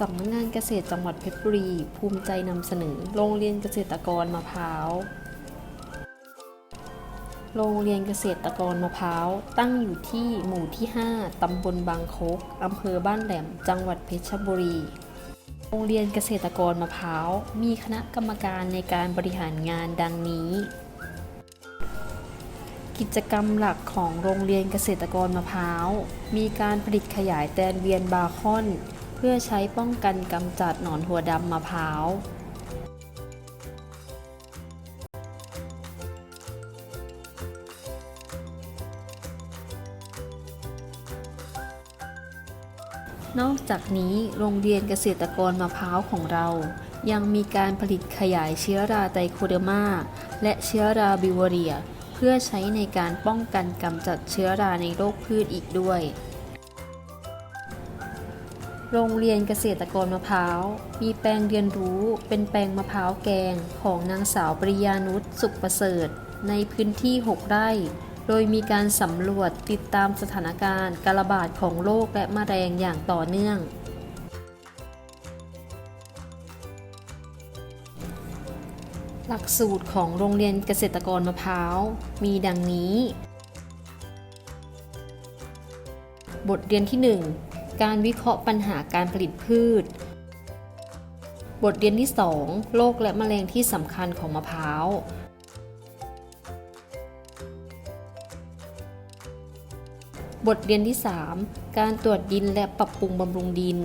สำนักงานเกษตรจังหวัดเพชรบุรี ภูมิใจนำเสนอ โรงเรียนเกษตรกรมะพร้าว โรงเรียนเกษตรกรมะพร้าว ตั้งอยู่ที่หมู่ที่ 5 ตำบลบางคกอำเภอบ้านแหลม จังหวัดเพชรบุรี โรงเรียนเกษตรกรมะพร้าว มีคณะกรรมการในการบริหารงานดังนี้ กิจกรรมหลักของโรงเรียนเกษตรกรมะพร้าว มีการผลิตขยายแตนเวียนบาคอน เพื่อใช้ป้องกันกำจัดหนอนหัวดำมะพร้าวนอกจากนี้โรงเรียนเกษตรกรมะพร้าวของเรา ยังมีการผลิตขยายเชื้อราไตโคเดอร์มาและเชื้อราบิวเรีย เพื่อใช้ในการป้องกันกำจัดเชื้อราในโรคพืชอีกด้วย โรงเรียนเกษตรกรมะพร้าว มีแปลงเรียนรู้เป็นแปลงมะพร้าวแกงของนางสาวปริยานุชสุขประเสริฐ ในพื้นที่ 6 ไร่ โดยมีการสำรวจติดตามสถานการณ์การระบาดของโรคและแมลงอย่างต่อเนื่อง หลักสูตรของโรงเรียนเกษตรกรมะพร้าว มีดังนี้ บทเรียนที่ 1 การวิเคราะห์ปัญหาการผลิตพืช บทเรียนที่ 2 โรคและแมลงที่สำคัญของมะพร้าว บทเรียนที่ 3 การตรวจดินและปรับปรุงบำรุงดิน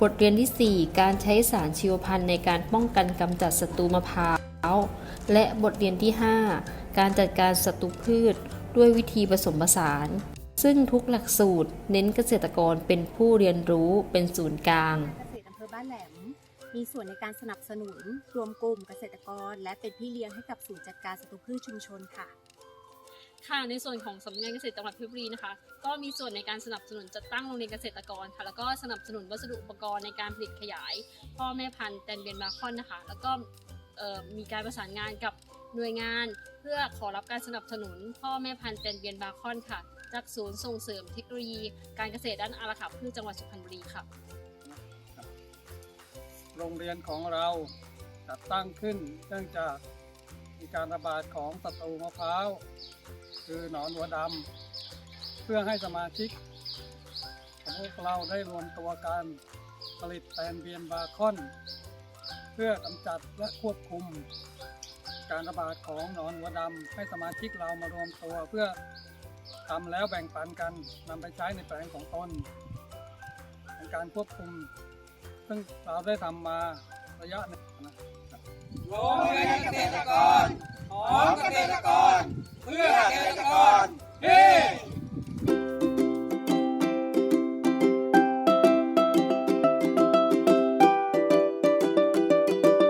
บทเรียนที่ 4 การใช้สารชีวพันธุ์ในการป้องกันกำจัดศัตรูมะพร้าว และบทเรียนที่ 5 การจัดการศัตรูพืชด้วยวิธีผสมผสาน ซึ่งทุกหลักสูตรเน้นเกษตรกรเป็นผู้เรียนรู้เป็นศูนย์กลาง เกษตรอำเภอบ้านแหลม มีส่วนในการสนับสนุน รวมกลุ่มเกษตรกร และเป็นพี่เลี้ยงให้กับศูนย์จัดการศัตรูพืชชุมชนค่ะ ค่ะในส่วนของสำนักงานเกษตรจังหวัดเพชรบุรีนะคะ ก็มีส่วนในการสนับสนุนจัดตั้งโรงเรียนเกษตรกรค่ะ แล้วก็สนับสนุนวัสดุอุปกรณ์ในการผลิตขยาย พ่อแม่พันธุ์แตนเบียนมาคอนนะคะ แล้วก็เอ่อมีการประสานงานกับ หน่วยงานเพื่อขอรับการสนับสนุน พ่อแม่พันธุ์แตนเบียนบาคอนค่ะ จากศูนย์ส่งเสริมเทคโนโลยี การเกษตรด้านอาราขาพืชจังหวัดสุพรรณบุรีค่ะ โรงเรียนของเราจัดตั้งขึ้นเนื่องจากมีการระบาดของศัตรูมะพร้าวคือหนอนหัวดำเพื่อให้สมาชิกของพวกเราได้รวมตัวกันผลิตแตนเบียนบาคอน เพื่อกำจัดและควบคุม การระบาดของหนอนหัวดำให้สมาชิกเรามารวมตัวเพื่อทำแล้วแบ่งปันกันนำไปใช้ในแปลงของตนในการควบคุม ซึ่งเราได้ทำมาระยะหนึ่งนะโรงเรียนเกษตรกร